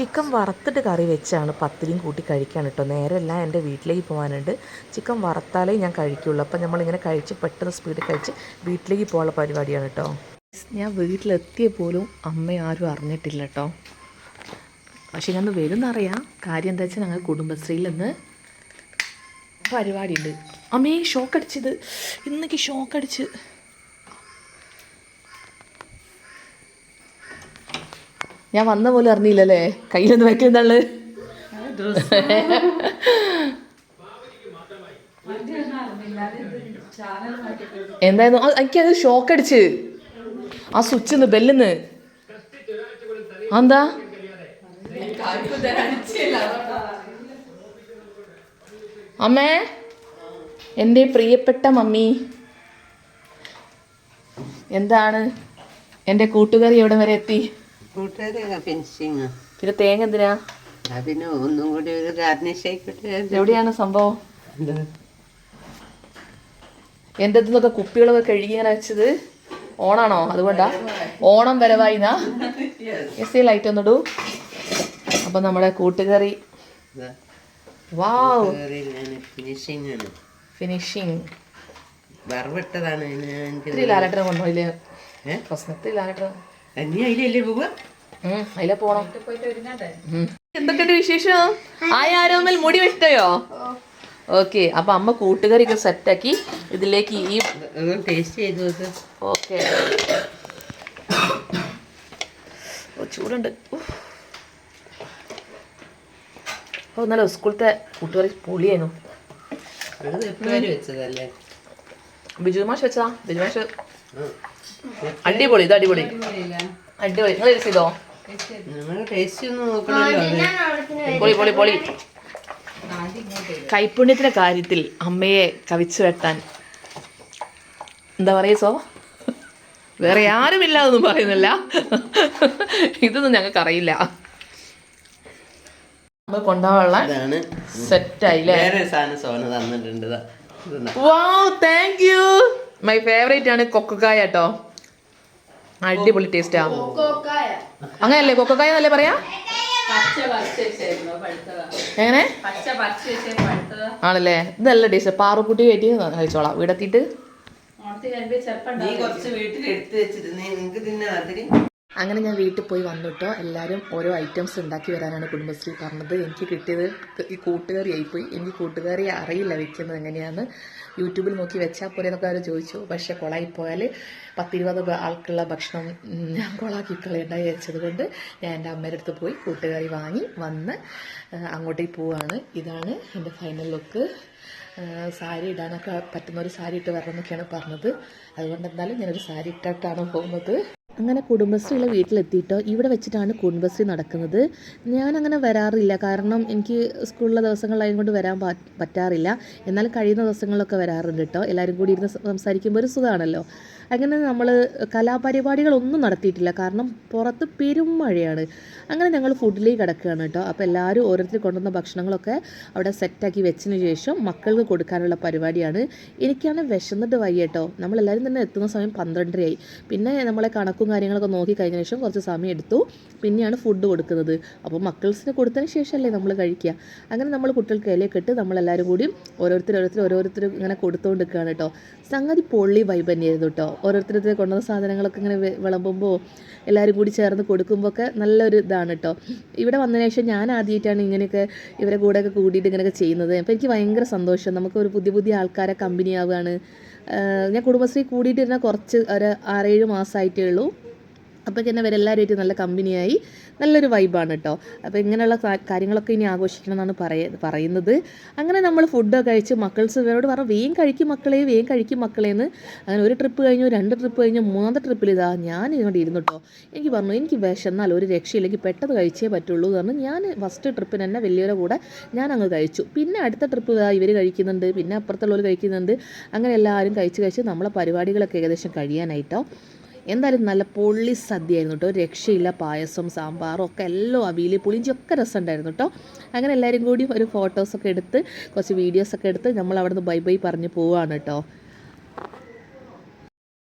Chicken വറുത്തിട്ട് കറി വെച്ചാണ് പത്തിരിയും കൂട്ടി കഴിക്കാൻ കേട്ടോ. നേരെയല്ല എന്റെ വീട്ടിലേക്ക് പോകാനുണ്ട്. ചിക്കൻ വറുത്താലേ ഞാൻ കഴിക്കുള്ളൂ. അപ്പം നമ്മളിങ്ങനെ കഴിച്ച് പെട്ടെന്ന് സ്പീഡിൽ കഴിച്ച് വീട്ടിലേക്ക് പോകാനുള്ള പരിപാടിയാണ് കേട്ടോ. ഞാൻ വീട്ടിലെത്തിയ പോലും അമ്മ ആരും അറിഞ്ഞിട്ടില്ല കേട്ടോ. പക്ഷെ ഞാൻ വരുന്നറിയാം കാര്യം എന്താ വെച്ചാൽ ഞങ്ങൾ കുടുംബശ്രീയിൽ നിന്ന് പരിപാടിയുണ്ട്. അമ്മേ ഷോക്ക് അടിച്ചത്. ഇന്നേക്ക് ഷോക്ക് ഞാൻ വന്ന പോലെ അറിഞ്ഞില്ലല്ലേ? കയ്യിലൊന്ന് വെക്കുന്നുള്ള എന്തായിരുന്നു? എനിക്കത് ഷോക്ക് അടിച്ച് ആ സ്വിച്ചിന്ന് ബെല്ലിന്ന്. എന്താ? അമ്മേ എന്റെ പ്രിയപ്പെട്ട മമ്മി. എന്താണ്? എന്റെ കൂട്ടുകാരി എവിടെ വരെ എത്തി? പിന്നെ തേങ്ങ എന്തിനാ? പിന്നെ ഒന്നും കൂടി ഒരു ഗാർണിഷ് ആയിക്കോട്ടെ എവിടെയാണ് സംഭവം? എന്റെ അടുത്ത് നിന്നൊക്കെ കുപ്പികളൊക്കെ കഴുകി ഇങ്ങനെ വെച്ചത്? ഓണാണോ? അതുകൊണ്ടാ. ഓണം വരവായിനാ എസ് ലൈറ്റ് ഒന്നിടൂ. അപ്പം നമ്മുടെ കൂട്ടുകറി. വാവ് ഫിനിഷിങ് ആണ്. ഫിനിഷിങ് വറവിട്ടതാണ് ഇതിന് എനിക്ക് ഇത്തിരി ലാലട്ടനെ കൊണ്ടുപോയില്ലേ? ഏ? പ്രശ്നം. ഇത്തിരി ലാലട്ടൻ നീ അതിലല്ലേ പോവുക അതിലെ പോണം. എന്തൊക്കെയുണ്ട് വിശേഷം? ആയ ആരോമൽ മുടി വെട്ടയോ ഓക്കെ അപ്പൊ അമ്മ കൂട്ടുകറിയൊക്കെ സെറ്റാക്കി ഇതിലേക്ക് ഈ ടേസ്റ്റ് ചെയ്ത് ഓക്കെ. ഓ ചൂടുണ്ട്. ഓ നല്ല സ്കൂളത്തെ കൂട്ടുകറി പൊളിയായിരുന്നു. ബിജു മാഷ് വെച്ചതാ? ബിജു മാഷ്. അടിപൊളി ഇത് അടിപൊളി. അടിപൊളി. നിങ്ങൾ ചെയ്തോ? ടേസ്റ്റ് ഒന്ന് നോക്കണമല്ലോ പൊളി പൊളി പൊളി. കൈപ്പുണ്യത്തിന്റെ കാര്യത്തിൽ അമ്മയെ കവിച്ചു വെട്ടാൻ എന്താ പറയുക സോ? വേറെ ആരുമില്ല എന്നൊന്നും പറയുന്നില്ല. ഇതൊന്നും ഞങ്ങൾക്ക് അറിയില്ല. നമ്മൾ കൊണ്ടുപോകാനുള്ള സെറ്റായില്ലേ സോന തന്നിട്ടുണ്ട്. വാ താങ്ക് യു മൈ ഫേവറേറ്റ് ആണ് കൊക്കക്കായ കേട്ടോ. അടിപൊളി ടേസ്റ്റാ അങ്ങനെയല്ലേ കൊക്കക്കായ എന്നല്ലേ പറയാ? എങ്ങനെ? ആണല്ലേ? ഇത് നല്ല ടേസ്റ്റ് പാറുക്കുട്ടി കയറ്റി കഴിച്ചോളാം. വീടെത്തിയിട്ട് നീ കുറച്ച് വീട്ടിൽ എടുത്ത് വെച്ചിട്ട് നീ തിന്നാതിരി അങ്ങനെ ഞാൻ വീട്ടിൽ പോയി വന്നിട്ടോ എല്ലാവരും ഓരോ ഐറ്റംസ് ഉണ്ടാക്കി വരാനാണ് കുടുംബശ്രീ പറഞ്ഞത്. എനിക്ക് കിട്ടിയത് ഈ കൂട്ടുകറി ആയിപ്പോയി. എനിക്ക് കൂട്ടുകറി അറിയില്ല വെക്കുന്നത് എങ്ങനെയാണ് യൂട്യൂബിൽ നോക്കി വെച്ചാൽ പോലെ എന്നൊക്കെ അവർ ചോദിച്ചു. പക്ഷേ കുളായിപ്പോയാൽ പോയാൽ പത്തിരുപത് ആൾക്കുള്ള ഭക്ഷണം ഞാൻ കുളാക്കി കളയണ്ടായി വെച്ചത് കൊണ്ട് ഞാൻ എന്റെ അമ്മയുടെ അടുത്ത് പോയി കൂട്ടുകറി വാങ്ങി വന്ന് അങ്ങോട്ടേക്ക് പോവാണ്. ഇതാണ് എന്റെ ഫൈനൽ ലുക്ക് സാരി ഇടാനൊക്കെ പറ്റുന്ന ഒരു സാരി ഇട്ട് വരണം എന്നൊക്കെയാണ് പറഞ്ഞത്. അതുകൊണ്ട് എന്തായാലും ഞാനൊരു സാരി ഇട്ടിട്ടാണ് പോകുന്നത്. അങ്ങനെ കുടുംബശ്രീയുള്ള വീട്ടിലെത്തിയിട്ടോ ഇവിടെ വെച്ചിട്ടാണ് കുടുംബശ്രീ നടക്കുന്നത്. ഞാനങ്ങനെ വരാറില്ല. കാരണം എനിക്ക് സ്കൂളിലെ ദിവസങ്ങളിലായത് കൊണ്ട് വരാൻ പറ്റാറില്ല. എന്നാൽ കഴിയുന്ന ദിവസങ്ങളിലൊക്കെ വരാറുണ്ട് കേട്ടോ എല്ലാവരും കൂടി ഇരുന്ന് സംസാരിക്കുമ്പോൾ ഒരു സുഖമാണല്ലോ അങ്ങനെ നമ്മൾ കലാപരിപാടികളൊന്നും നടത്തിയിട്ടില്ല. കാരണം പുറത്ത് പെരും മഴയാണ്. അങ്ങനെ ഞങ്ങൾ ഫുഡിലേക്ക് കിടക്കുകയാണ് കേട്ടോ അപ്പോൾ എല്ലാവരും ഓരോരുത്തർ കൊണ്ടുവന്ന ഭക്ഷണങ്ങളൊക്കെ അവിടെ സെറ്റാക്കി വെച്ചതിന് ശേഷം മക്കൾക്ക് കൊടുക്കാനുള്ള പരിപാടിയാണ്. എനിക്കാണ് വിശന്നിട്ട് വയ്യ കേട്ടോ നമ്മളെല്ലാവരും തന്നെ എത്തുന്ന സമയം പന്ത്രണ്ടരയായി. പിന്നെ നമ്മളെ കണക്കും കാര്യങ്ങളൊക്കെ നോക്കി കഴിഞ്ഞ ശേഷം കുറച്ച് സമയം എടുത്തു. പിന്നെയാണ് ഫുഡ് കൊടുക്കുന്നത്. അപ്പോൾ മക്കൾസിന് കൊടുത്തതിന് ശേഷമല്ലേ നമ്മൾ കഴിക്കുക. അങ്ങനെ നമ്മൾ കുട്ടികൾക്ക് ഇലയൊക്കെ ഇട്ട് നമ്മളെല്ലാവരും കൂടി ഓരോരുത്തർ ഓരോരുത്തർ ഓരോരുത്തർ ഇങ്ങനെ കൊടുത്തുകൊണ്ട് നിൽക്കുകയാണ് കേട്ടോ. സംഗതി പൊള്ളി വൈബ് തന്നെയായിരുന്നു കേട്ടോ. ഓരോരുത്തരുടെ കൊണ്ടുവന്ന സാധനങ്ങളൊക്കെ ഇങ്ങനെ വിളമ്പുമ്പോൾ എല്ലാവരും കൂടി ചേർന്ന് കൊടുക്കുമ്പോൾ ഒക്കെ നല്ലൊരു ഇതാണ് കേട്ടോ. ഇവിടെ വന്നതിന് ശേഷം ഞാൻ ആദ്യമായിട്ടാണ് ഇങ്ങനെയൊക്കെ ഇവരെ കൂടെയൊക്കെ കൂടിയിട്ട് ഇങ്ങനെയൊക്കെ ചെയ്യുന്നത്. അപ്പോൾ എനിക്ക് ഭയങ്കര സന്തോഷം. നമുക്ക് ഒരു പുതിയ പുതിയ ആൾക്കാരെ കമ്പനി ആവുകയാണ് ഞാൻ കുടുംബശ്രീ കൂടിയിട്ടിരുന്ന കുറച്ച് ഒരു ആറേഴ് മാസമായിട്ടേ ഉള്ളൂ. അപ്പോൾ തന്നെ ഇവരെല്ലാവരുമായിട്ട് നല്ല കമ്പനിയായി നല്ലൊരു വൈബാണ് കേട്ടോ അപ്പോൾ ഇങ്ങനെയുള്ള കാര്യങ്ങളൊക്കെ ഇനി ആഘോഷിക്കണം എന്നാണ് പറയ പറയുന്നത്. അങ്ങനെ നമ്മൾ ഫുഡൊക്കെ കഴിച്ച് മക്കൾസ് ഇവരോട് പറഞ്ഞു വേഗം കഴിക്കും മക്കളെ വേഗം കഴിക്കും മക്കളേന്ന് അങ്ങനെ ഒരു ട്രിപ്പ് കഴിഞ്ഞു രണ്ട് ട്രിപ്പ് കഴിഞ്ഞു മൂന്നാമത്തെ ട്രിപ്പിൽ ഇതാ ഞാൻ ഇങ്ങോട്ട് ഇരുന്നു കേട്ടോ എനിക്ക് പറഞ്ഞു എനിക്ക് വിശന്നാൽ ഒരു രക്ഷയില്ലെങ്കിൽ പെട്ടെന്ന് കഴിച്ചേ പറ്റുള്ളൂ എന്ന് പറഞ്ഞു. ഞാൻ ഫസ്റ്റ് ട്രിപ്പിന് തന്നെ വലിയവരെ കൂടെ ഞാൻ അങ്ങ് കഴിച്ചു. പിന്നെ അടുത്ത ട്രിപ്പ് ഇതാ ഇവർ കഴിക്കുന്നുണ്ട് പിന്നെ അപ്പുറത്തുള്ളവർ കഴിക്കുന്നുണ്ട്. അങ്ങനെ എല്ലാവരും കഴിച്ച് കഴിച്ച് നമ്മളെ പരിപാടികളൊക്കെ ഏകദേശം കഴിയാനായിട്ടോ എന്തായാലും നല്ല പൊള്ളി സദ്യയായിരുന്നു കേട്ടോ. രക്ഷയില്ല പായസം സാമ്പാറും ഒക്കെ എല്ലാം അവിയിൽ പുളിഞ്ചൊക്കെ രസമുണ്ടായിരുന്നു കേട്ടോ. അങ്ങനെ എല്ലാവരും കൂടി ഒരു ഫോട്ടോസൊക്കെ എടുത്ത് കുറച്ച് വീഡിയോസൊക്കെ എടുത്ത് നമ്മൾ അവിടെ നിന്ന് ബൈ ബൈ പറഞ്ഞ് പോവുകയാണ് കേട്ടോ.